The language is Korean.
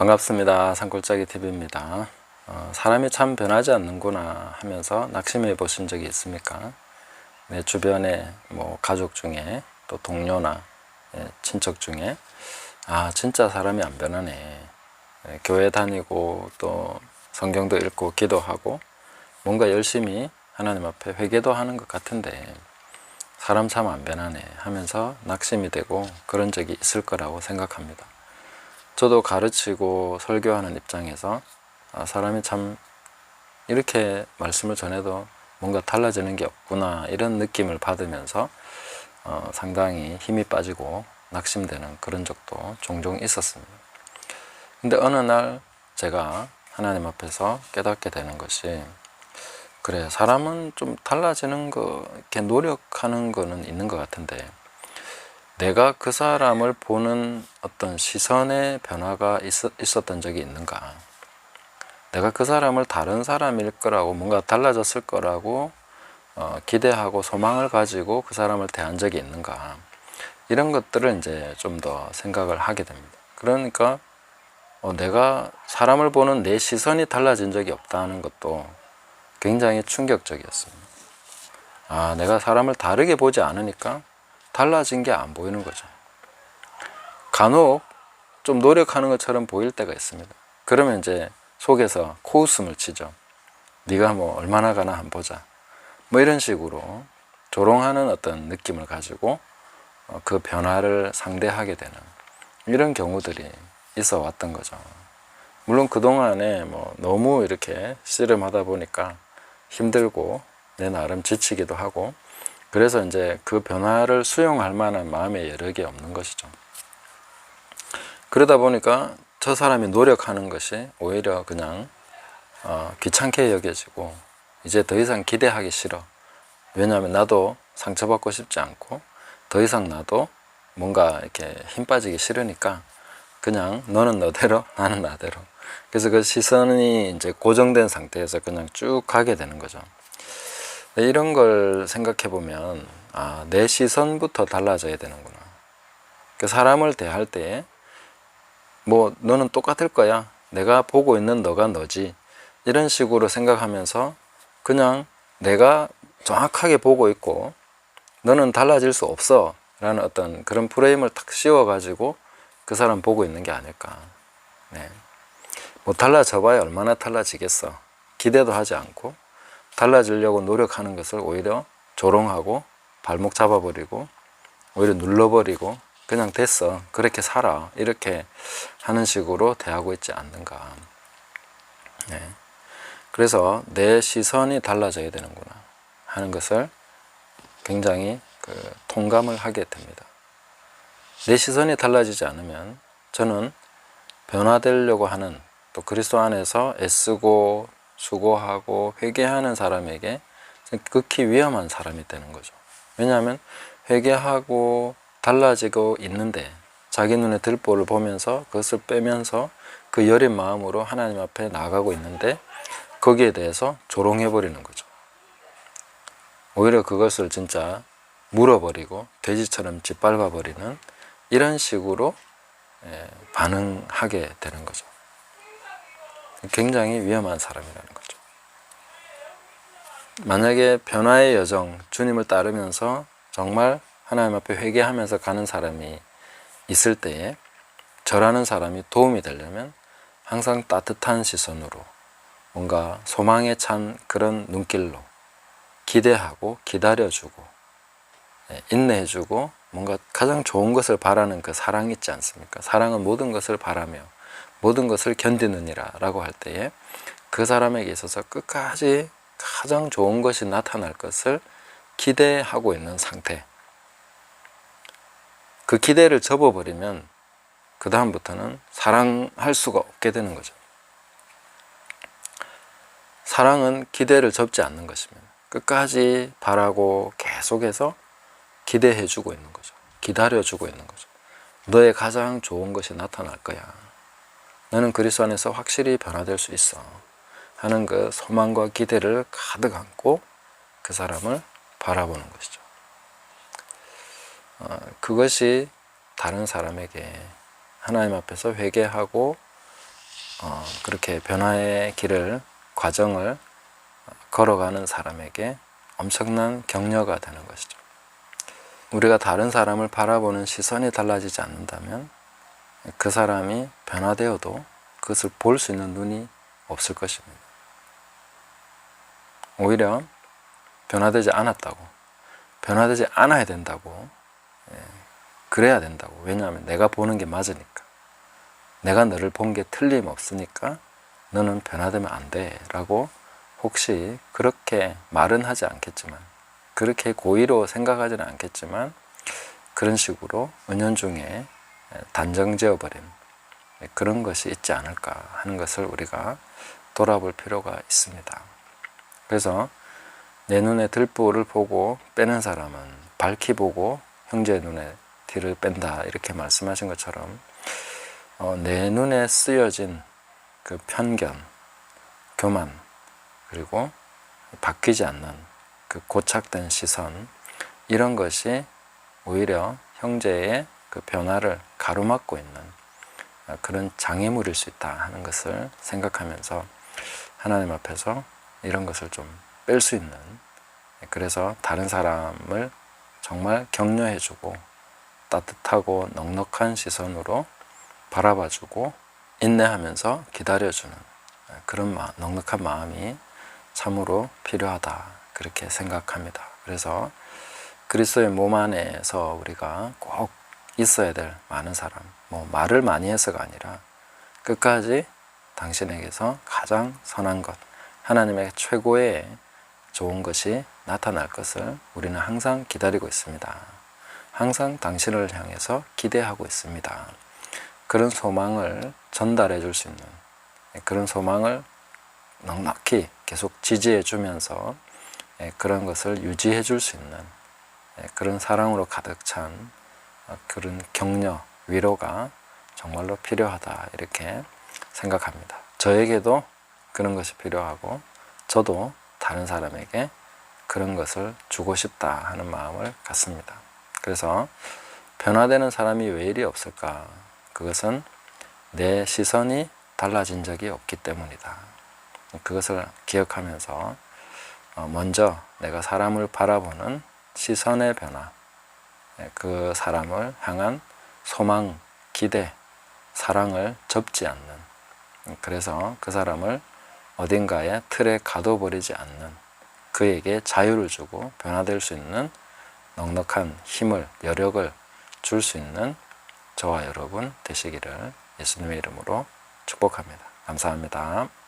반갑습니다. 산골짜기 TV입니다. 어, 사람이 참 변하지 않는구나 하면서 낙심해 보신 적이 있습니까? 내 주변에 뭐 가족 중에 또 동료나 예, 친척 중에 아 진짜 사람이 안 변하네. 예, 교회 다니고 또 성경도 읽고 기도하고 뭔가 열심히 하나님 앞에 회개도 하는 것 같은데 사람 참 안 변하네 하면서 낙심이 되고 그런 적이 있을 거라고 생각합니다. 저도 가르치고 설교하는 입장에서 아, 사람이 참 이렇게 말씀을 전해도 뭔가 달라지는 게 없구나 이런 느낌을 받으면서 어, 상당히 힘이 빠지고 낙심되는 그런 적도 종종 있었습니다. 근데 어느 날 제가 하나님 앞에서 깨닫게 되는 것이 그래 사람은 좀 달라지는 거 이렇게 노력하는 거는 있는 것 같은데 내가 그 사람을 보는 어떤 시선의 변화가 있었, 있었던 적이 있는가? 내가 그 사람을 다른 사람일 거라고 뭔가 달라졌을 거라고 어, 기대하고 소망을 가지고 그 사람을 대한 적이 있는가? 이런 것들을 이제 좀 더 생각을 하게 됩니다. 그러니까 어, 내가 사람을 보는 내 시선이 달라진 적이 없다는 것도 굉장히 충격적이었습니다. 아, 내가 사람을 다르게 보지 않으니까 달라진 게 안 보이는 거죠. 간혹 좀 노력하는 것처럼 보일 때가 있습니다. 그러면 이제 속에서 코웃음을 치죠. 네가 뭐 얼마나 가나 한번 보자. 뭐 이런 식으로 조롱하는 어떤 느낌을 가지고 어, 그 변화를 상대하게 되는 이런 경우들이 있어 왔던 거죠. 물론 그동안에 뭐 너무 이렇게 씨름하다 보니까 힘들고 내 나름 지치기도 하고 그래서 이제 그 변화를 수용할 만한 마음의 여력이 없는 것이죠. 그러다 보니까 저 사람이 노력하는 것이 오히려 그냥 어, 귀찮게 여겨지고 이제 더 이상 기대하기 싫어. 왜냐하면 나도 상처받고 싶지 않고 더 이상 나도 뭔가 이렇게 힘 빠지기 싫으니까 그냥 너는 너대로 나는 나대로 그래서 그 시선이 이제 고정된 상태에서 그냥 쭉 가게 되는 거죠. 네, 이런 걸 생각해 보면 아, 내 시선부터 달라져야 되는구나. 그 사람을 대할 때 뭐 너는 똑같을 거야. 내가 보고 있는 너가 너지. 이런 식으로 생각하면서 그냥 내가 정확하게 보고 있고 너는 달라질 수 없어. 라는 어떤 그런 프레임을 탁 씌워 가지고 그 사람 보고 있는 게 아닐까. 네. 뭐 달라져 봐야 얼마나 달라지겠어. 기대도 하지 않고 달라지려고 노력하는 것을 오히려 조롱하고 발목 잡아버리고 오히려 눌러버리고 그냥 됐어. 그렇게 살아. 이렇게 하는 식으로 대하고 있지 않는가. 네. 그래서 내 시선이 달라져야 되는구나 하는 것을 굉장히 그 통감을 하게 됩니다. 내 시선이 달라지지 않으면 저는 변화되려고 하는 또 그리스도 안에서 애쓰고 수고하고 회개하는 사람에게 극히 위험한 사람이 되는 거죠. 왜냐하면 회개하고 달라지고 있는데 자기 눈에 들보를 보면서 그것을 빼면서 그 여린 마음으로 하나님 앞에 나가고 있는데 거기에 대해서 조롱해 버리는 거죠. 오히려 그것을 진짜 물어버리고 돼지처럼 짓밟아 버리는 이런 식으로 예, 반응하게 되는 거죠. 굉장히 위험한 사람이라는 거죠. 만약에 변화의 여정, 주님을 따르면서 정말 하나님 앞에 회개하면서 가는 사람이 있을 때에 저라는 사람이 도움이 되려면 항상 따뜻한 시선으로 뭔가 소망에 찬 그런 눈길로 기대하고 기다려주고 예, 인내해주고 뭔가 가장 좋은 것을 바라는 그 사랑 있지 않습니까? 사랑은 모든 것을 바라며 모든 것을 견디느니라 라고 할 때에 그 사람에게 있어서 끝까지 가장 좋은 것이 나타날 것을 기대하고 있는 상태. 그 기대를 접어버리면 그 다음부터는 사랑할 수가 없게 되는 거죠. 사랑은 기대를 접지 않는 것입니다. 끝까지 바라고 계속해서 기대해주고 있는 거죠. 기다려주고 있는 거죠. 너의 가장 좋은 것이 나타날 거야. 너는 그리스도 안에서 확실히 변화될 수 있어. 하는 그 소망과 기대를 가득 안고 그 사람을 바라보는 것이죠. 어, 그것이 다른 사람에게 하나님 앞에서 회개하고 어, 그렇게 변화의 길을 과정을 걸어가는 사람에게 엄청난 격려가 되는 것이죠. 우리가 다른 사람을 바라보는 시선이 달라지지 않는다면 그 사람이 변화되어도 그것을 볼 수 있는 눈이 없을 것입니다. 오히려 변화되지 않았다고, 변화되지 않아야 된다고, 예, 그래야 된다고. 왜냐하면 내가 보는 게 맞으니까. 내가 너를 본 게 틀림없으니까 너는 변화되면 안 돼. 라고 혹시 그렇게 말은 하지 않겠지만, 그렇게 고의로 생각하지는 않겠지만, 그런 식으로 은연중에 단정 지어 버린 그런 것이 있지 않을까 하는 것을 우리가 돌아볼 필요가 있습니다. 그래서 내 눈에 들보를 보고 빼는 사람은 밝히 보고 형제의 눈에 뒤를 뺀다 이렇게 말씀하신 것처럼 어, 내 눈에 쓰여진 그 편견, 교만 그리고 바뀌지 않는 그 고착된 시선 이런 것이 오히려 형제의 그 변화를 가로막고 있는 그런 장애물일 수 있다 하는 것을 생각하면서 하나님 앞에서 이런 것을 좀 뺄 수 있는 그래서 다른 사람을 정말 격려해주고 따뜻하고 넉넉한 시선으로 바라봐주고 인내하면서 기다려주는 그런 마, 넉넉한 마음이 참으로 필요하다 그렇게 생각합니다. 그래서 그리스도의 몸 안에서 우리가 꼭 있어야 될 많은 사람, 뭐 말을 많이 해서가 아니라 끝까지 당신에게서 가장 선한 것, 하나님의 최고의 좋은 것이 나타날 것을 우리는 항상 기다리고 있습니다. 항상 당신을 향해서 기대하고 있습니다. 그런 소망을 전달해 줄 수 있는 그런 소망을 넉넉히 계속 지지해 주면서 그런 것을 유지해 줄 수 있는 그런 사랑으로 가득 찬 그런 격려, 위로가 정말로 필요하다 이렇게 생각합니다. 저에게도 그런 것이 필요하고 저도 다른 사람에게 그런 것을 주고 싶다 하는 마음을 갖습니다. 그래서 변화되는 사람이 왜 이리 없을까? 그것은 내 시선이 달라진 적이 없기 때문이다. 그것을 기억하면서 어, 먼저 내가 사람을 바라보는 시선의 변화, 그 사람을 향한 소망, 기대, 사랑을 접지 않는 그래서 그 사람을 어딘가에 틀에 가둬버리지 않는 그에게 자유를 주고 변화될 수 있는 넉넉한 힘을, 여력을 줄 수 있는 저와 여러분 되시기를 예수님의 이름으로 축복합니다. 감사합니다.